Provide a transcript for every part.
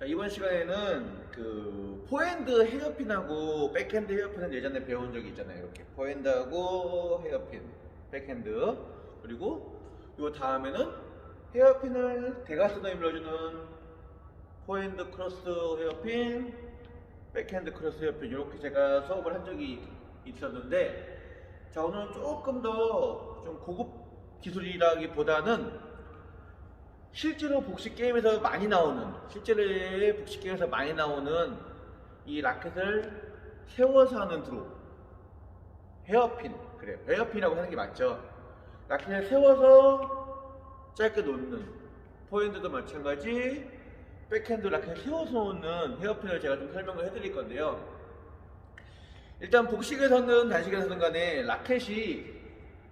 자 이번 시간에는 그 포핸드 헤어핀하고 백핸드 헤어핀은 예전에 배운 적이 있잖아요. 이렇게 포핸드하고 헤어핀, 백핸드 그리고 요 다음에는 헤어핀을 대각선에 밀어주는 포핸드 크로스 헤어핀, 백핸드 크로스 헤어핀 이렇게 제가 수업을 한 적이 있었는데 자 오늘은 조금 더 좀 고급 기술이라기보다는 실제로 복식 게임에서 많이 나오는 실제로의 복식 게임에서 많이 나오는 이 라켓을 세워서 하는 드로. 헤어핀. 그래요 헤어핀이라고 하는 게 맞죠? 라켓을 세워서 짧게 놓는 포핸드도 마찬가지 백핸드 라켓을 세워서 놓는 헤어핀을 제가 좀 설명을 해드릴 건데요. 일단 복식에서는 단식에서는 간에 라켓이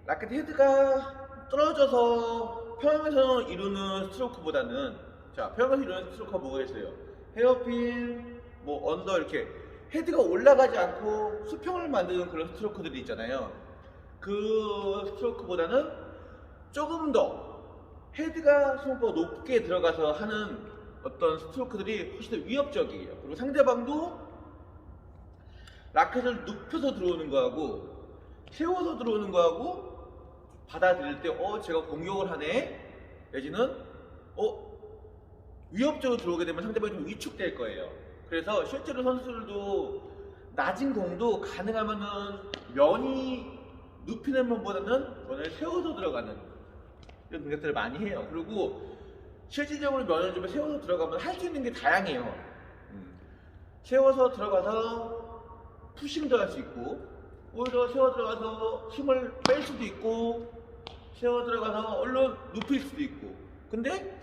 라켓 헤드가 떨어져서 평행에서 이루는 스트로크보다는 자 평행에서 이루는 스트로크가 뭐가 있어요? 헤어핀, 뭐 언더 이렇게 헤드가 올라가지 않고 수평을 만드는 그런 스트로크들이 있잖아요. 그 스트로크보다는 조금 더 헤드가 손보다 높게 들어가서 하는 어떤 스트로크들이 훨씬 더 위협적이에요. 그리고 상대방도 라켓을 눕혀서 들어오는 거하고 세워서 들어오는 거하고 받아들일 때, 어, 제가 공격을 하네? 내지는, 어, 위협적으로 들어오게 되면 상대방이 좀 위축될 거예요. 그래서 실제로 선수들도 낮은 공도 가능하면은 면이 눕히는 면보다는 면을 세워서 들어가는 이런 동작들을 많이 해요. 그리고 실질적으로 면을 좀 세워서 들어가면 할 수 있는 게 다양해요. 음. 세워서 들어가서 푸싱도 할 수 있고, 오히려 세워 들어가서 힘을 뺄 수도 있고, 세워 들어가서 얼른 눕힐 수도 있고. 근데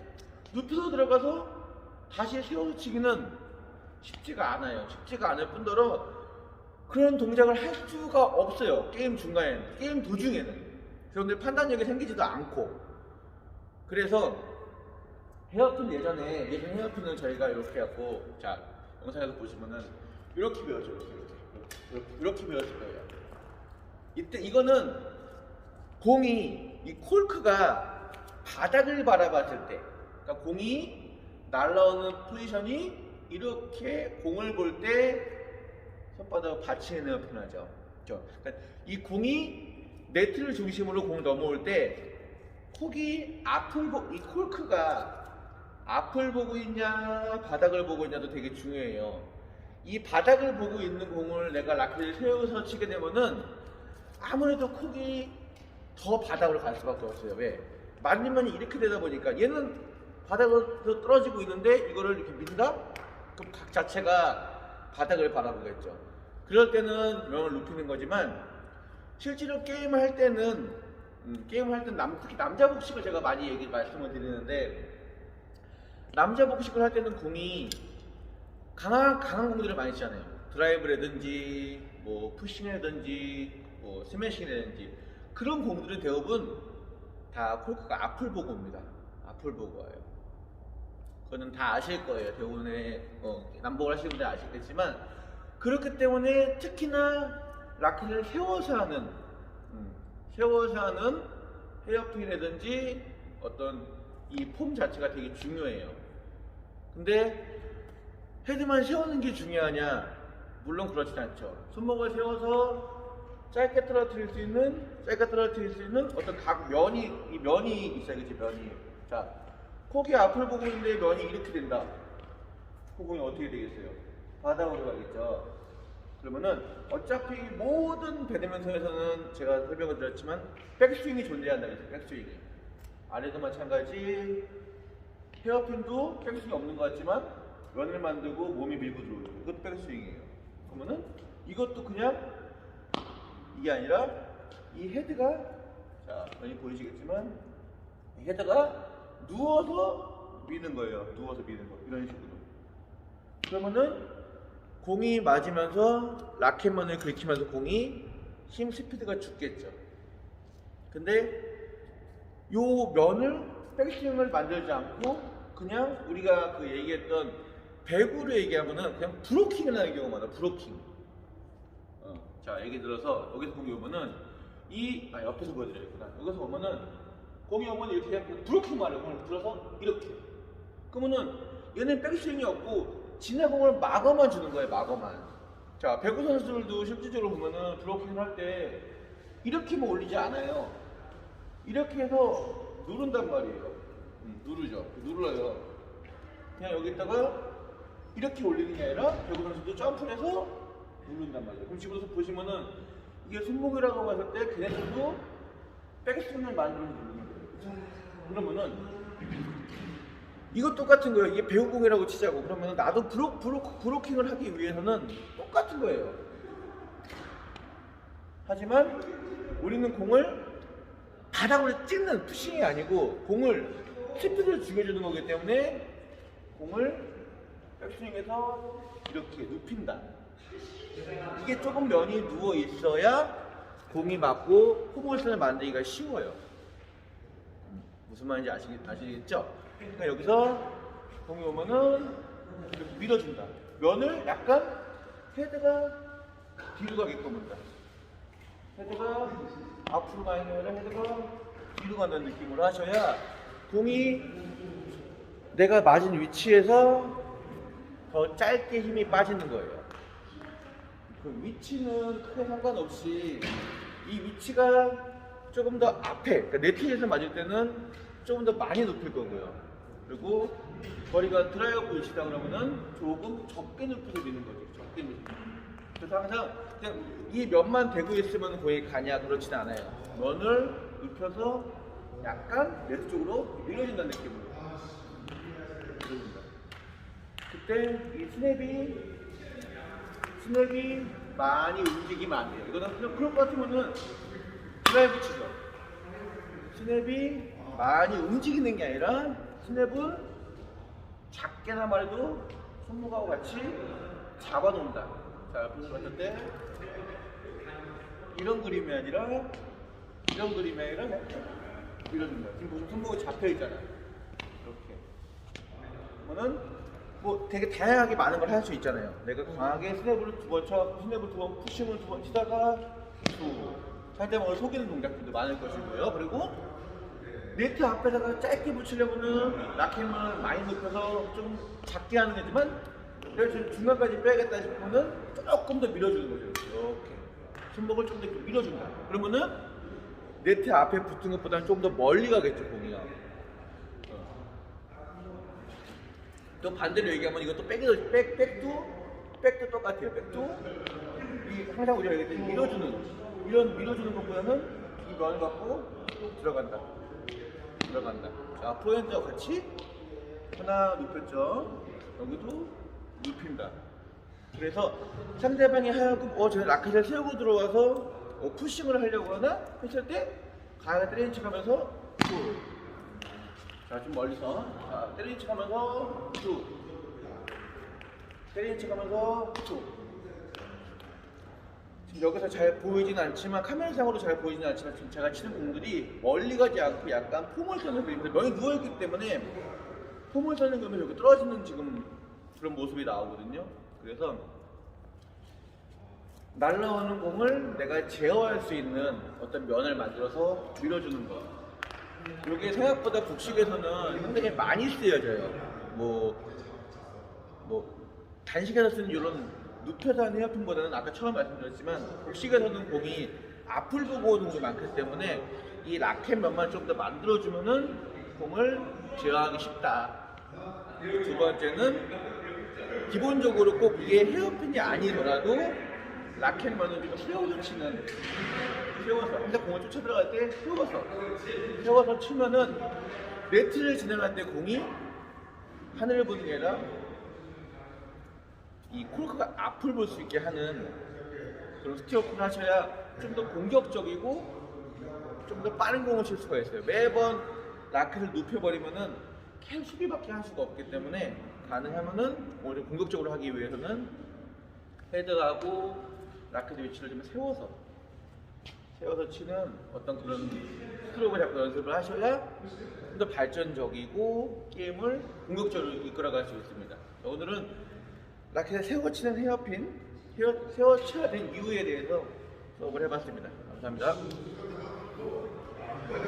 눕혀서 들어가서 다시 세워서 치기는 쉽지가 않아요. 쉽지가 않을 뿐더러 그런 동작을 할 수가 없어요. 게임 중간에는. 게임 도중에는. 그런데 판단력이 생기지도 않고. 그래서 헤어핀 예전에, 예전 헤어핀은 저희가 이렇게 하고, 자, 영상에서 보시면은 이렇게 배웠죠. 이렇게, 이렇게. 이렇게 배웠을 거예요. 이때 이거는 공이 이 콜크가 바닥을 바라봤을 때, 그러니까 공이 날라오는 포지션이 이렇게 공을 볼 때 손바닥을 받치는 헤어핀하죠. 그렇죠? 그러니까 이 공이 네트를 중심으로 공 넘어올 때 콕이 앞을 보, 이 콜크가 앞을 보고 있냐 바닥을 보고 있냐도 되게 중요해요. 이 바닥을 보고 있는 공을 내가 라켓을 세워서 치게 되면은 아무래도 콕이 더 바닥으로 갈 수밖에 없어요. 왜? 맞으면 이렇게 되다 보니까 얘는 바닥으로 떨어지고 있는데 이거를 이렇게 민다? 그럼 각 자체가 바닥을 바라보겠죠. 그럴 때는 명을 높이는 거지만 실제로 게임을 할 때는 음, 게임을 할 때는 남, 특히 남자 복식을 제가 많이 얘기 말씀을 드리는데 남자 복식을 할 때는 공이 강한 강한 공들을 많이 치잖아요. 드라이브라든지 뭐 푸싱이라든지 뭐 스매싱이라든지 그런 공들은 대부분 다 콜크가 앞을 보고 옵니다. 앞을 보고 와요. 그거는 다 아실 거예요. 대부분의 어, 남복을 하시는 분들 아시겠지만 그렇기 때문에 특히나 라켓을 세워서 하는 음, 세워서 하는 헤어핀이라든지 어떤 이 폼 자체가 되게 중요해요. 근데 헤드만 세우는 게 중요하냐? 물론 그렇진 않죠. 손목을 세워서 짧게 떨어뜨릴 수 있는, 짧게 떨어뜨릴 수 있는 어떤 각 면이, 이 면이 있어야겠지, 면이. 자, 콕이 앞을 보고 있는데 면이 이렇게 된다. 콕은 어떻게 되겠어요? 바닥으로 가겠죠. 그러면은 어차피 모든 배드민턴에서는 제가 설명을 드렸지만 백스윙이 존재한다 그랬어요. 백스윙이. 아래도 마찬가지. 헤어핀도 백스윙이 없는 것 같지만 면을 만들고 몸이 밀고 들어오죠. 이것도 백스윙이에요. 그러면은 이것도 그냥 이게 아니라 이 헤드가 자 여기 보이시겠지만 이 헤드가 누워서 미는 거예요. 누워서 미는 거 이런 식으로. 그러면은 공이 맞으면서 라켓만을 긁히면서 공이 힘 스피드가 죽겠죠. 근데 요 면을 백스윙을 만들지 않고 그냥 우리가 그 얘기했던 배구로 얘기하면은 그냥 브로킹을 하는 경우가 많아. 브로킹. 어, 자 예를 들어서 여기서 공이 오면은 이 아, 옆에서 보여드려야겠구나. 여기서 보면은 공이 오면 이렇게 브로킹만 해요. 공을 들어서 이렇게. 그러면은 얘는 백스윙이 없고 진화공을 막어만 주는 거예요, 막어만. 자, 배구 선수들도 실질적으로 보면은 드로핑을 할 때 이렇게만 올리지 않아요. 이렇게 해서 누른단 말이에요. 음, 누르죠. 누르요. 그냥 여기다가 이렇게 올리는 게 아니라 배구 선수도 점프를 해서 누른단 말이에요. 그럼 지금서 보시면은 이게 손목이라고 봤을 때 걔네들도 백스윙을 만들어서 누르는 거예요. 그러면은 이거 똑같은 거예요. 이게 배우공이라고 치자고. 그러면 나도 브로, 브로, 브로킹을 하기 위해서는 똑같은 거예요. 하지만 우리는 공을 바닥으로 찍는 푸싱이 아니고 공을 스피드를 죽여주는 거기 때문에 공을 백스윙에서 이렇게 눕힌다. 이게 조금 면이 누워 있어야 공이 맞고 포물선을 만들기가 쉬워요. 무슨 말인지 아시, 아시겠죠? 그러니까 여기서 공이 오면은 이렇게 밀어준다. 면을 약간 헤드가 뒤로 가게끔 한다. 헤드가 앞으로 가는 게 아니라 헤드가 뒤로 간다는 느낌으로 하셔야 공이 내가 맞은 위치에서 더 짧게 힘이 빠지는 거예요. 그 위치는 크게 상관없이 이 위치가 조금 더 앞에, 그러니까 네트에서 맞을 때는 조금 더 많이 높일 거고요. 그리고 거리가 드라이브 위치다 그러면은 조금 적게 높여서 미는 거죠. 적게 높여. 그래서 항상 그냥 이 면만 대고 있으면 거의 가냐 그렇진 않아요. 면을 눕혀서 약간 네트 쪽으로 밀어준다는 느낌으로. 그때 이 스냅이 스냅이 많이 움직이면 안 돼요. 이거는 그냥 그럴 것 같으면은 드라이브 치죠. 스냅이 많이 움직이는 게 아니라 스냅을 작게나 말해도 손목하고 같이 잡아놓는다. 자, 옆에서 봤을 때 이런 그림이 아니라 이런 그림이 아니라 이렇게 밀어준다. 지금 보시면 손목이 잡혀 있잖아요. 이렇게. 그러면은 뭐 되게 다양하게 많은 걸 할 수 있잖아요. 내가 강하게 스냅을 두 번 쳐, 스냅을 두 번, 푸싱을 두 번 치다가 또 상대방을 속이는 동작들도 많을 것이고요. 그리고 네트 앞에다가 짧게 붙이려면은 라켓을 많이 높여서 좀 작게 하는 거지만 지금 중간까지 빼야겠다 싶으면은 조금 더 밀어주는 거죠. 이렇게 손목을 좀 더 밀어준다. 그러면은 네트 앞에 붙은 것보다는 좀 더 멀리 가겠죠 공이가. 또 반대로 얘기하면 이것도 백도 백 백도 백도 똑같아요. 백도 이 항상 우리가 얘기했듯이 밀어주는 이런 밀어주는 것보다는 이 면을 갖고 쭉 들어간다. 들어간다. 자 포인트와 같이 하나 눕혔죠. 여기도 눕힌다. 그래서 상대방이 하여금 어 저는 라켓을 세우고 들어와서 어, 푸싱을 하려고 하나 했을 때 가야 때리는 척하면서 쭉. 자, 좀 멀리서. 자, 때리는 척 하면서 쭉. 때리는 척 하면서 쭉. 지금 여기서 잘 보이진 않지만, 카메라상으로 잘 보이진 않지만, 지금 제가 치는 공들이 멀리 가지 않고 약간 포물선을 그리면서 명이 누워있기 때문에 포물선을 그리면 여기 떨어지는 지금 그런 모습이 나오거든요. 그래서 날라오는 공을 내가 제어할 수 있는 어떤 면을 만들어서 밀어주는 거. 이게 생각보다 북식에서는 상당히 많이 쓰여져요. 뭐, 뭐, 단식에서 쓰는 이런 눕혀서 하는 헤어핀보다는 아까 처음 말씀드렸지만 북식에서는 공이 앞을 보고 오는 게 많기 때문에 이 라켓 면만 좀 더 만들어주면은 공을 제어하기 쉽다. 두 번째는 기본적으로 꼭 이게 헤어핀이 아니더라도 라켓만을 좀 세워서 치는 세워서 항상 공을 쫓아 들어갈 때 세워서 세워서 치면은 네트를 진행할 때 공이 하늘을 보는 게 아니라 이 코르크가 앞을 볼 수 있게 하는 그런 스티어크를 하셔야 좀 더 공격적이고 좀 더 빠른 공을 칠 수가 있어요. 매번 라켓을 눕혀버리면은 계속 수비밖에 할 수가 없기 때문에 가능하면은 오히려 공격적으로 하기 위해서는 헤드하고 라켓 위치를 좀 세워서 세워서 치는 어떤 그런 스트로크를 잡고 연습을 하셔야 좀 더 발전적이고 게임을 공격적으로 이끌어갈 수 있습니다. 자, 오늘은 라켓을 세워 치는 헤어핀, 헤어, 세워 쳐야 된 이유에 대해서 수업을 해봤습니다. 감사합니다.